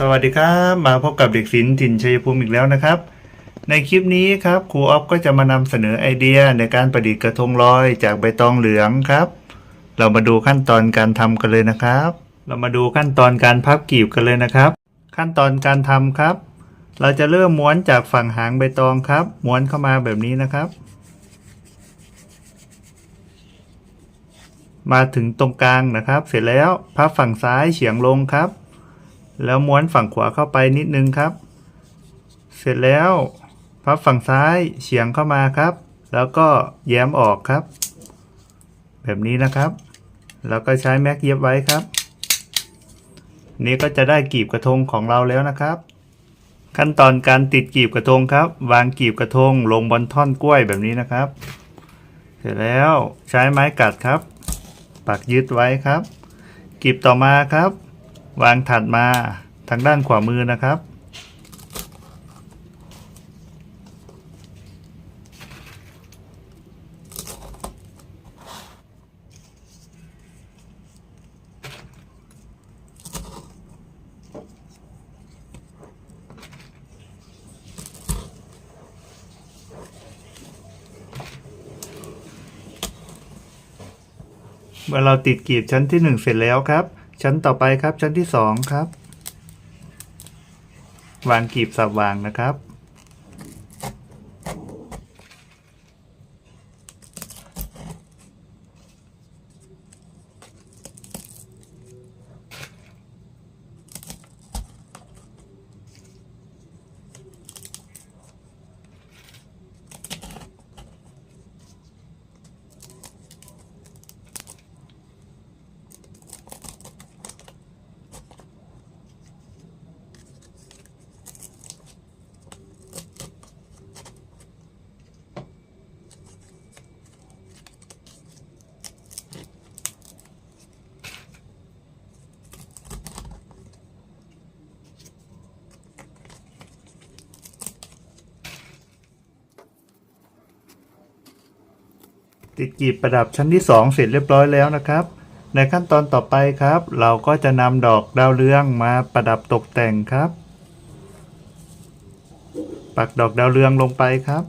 สวัสดีครับ มาพบกับเด็กศิลป์ถิ่นชัยภูมิอีกแล้วนะครับ ในคลิปนี้ครับครูออฟก็จะมานำเสนอไอเดียในการประดิษฐ์กระทงลอยจากใบตองเหลืองครับ เรามาดูขั้นตอนการทำกันเลยนะครับ เรามาดูขั้นตอนการพับกีบกันเลยนะครับ ขั้นตอนการทำครับ เราจะเริ่มม้วนจากฝั่งหางใบตองครับ ม้วนเข้ามาแบบนี้นะครับ มาถึงตรงกลางนะครับ เสร็จแล้วพับฝั่งซ้ายเฉียงลงครับ แล้วม้วนฝั่งขวาเข้าไปนิดนึงครับ เสร็จแล้วพับฝั่งซ้ายเฉียงเข้ามาครับ แล้วก็แย้มออกครับ แบบนี้นะครับ แล้วก็ใช้แม็กเย็บไว้ครับ นี้ก็จะได้กีบกระทงของเราแล้วนะครับ ขั้นตอนการติดกีบกระทงครับ วางกีบกระทงลงบนท่อนกล้วยแบบนี้นะครับ เสร็จแล้วใช้ไม้กัดครับ ปักยึดไว้ครับ กีบต่อมาครับ วางถัดมาทางด้านขวามือนะครับ เมื่อเราติดกีบชั้นที่หนึ่งเสร็จแล้วครับ ชั้นต่อไปครับชั้นที่สองครับ วางกีบสับวางนะครับ ติดกีบประดับชั้นที่ 2 เสร็จเรียบร้อยแล้วนะครับ ในขั้นตอนต่อไปครับ เราก็จะนำดอกดาวเรืองมาประดับตกแต่งครับ ปักดอกดาวเรืองลงไปครับ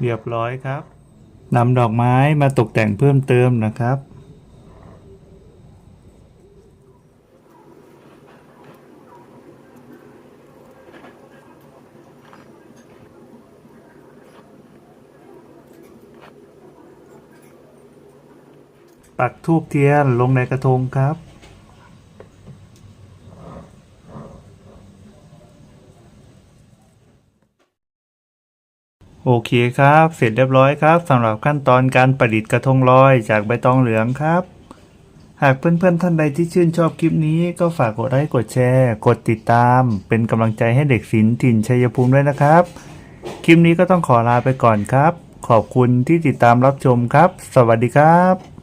เรียบร้อยครับนำดอกไม้มาตกแต่งเพิ่มเติมนะครับ ปักทูบเทียนลงในกระทงครับ โอเคครับ เสร็จเรียบร้อยครับสำหรับขั้นตอนการประดิษฐ์กระทงลอยจากใบตองเหลืองครับ หากเพื่อนๆท่านใดที่ชื่นชอบคลิปนี้ก็ฝากกดไลค์กดแชร์ กดติดตาม เป็นกำลังใจให้เด็กศิลป์ถิ่นชัยภูมิด้วยนะครับ คลิปนี้ก็ต้องขอลาไปก่อนครับ ขอบคุณที่ติดตามรับชมครับ สวัสดีครับ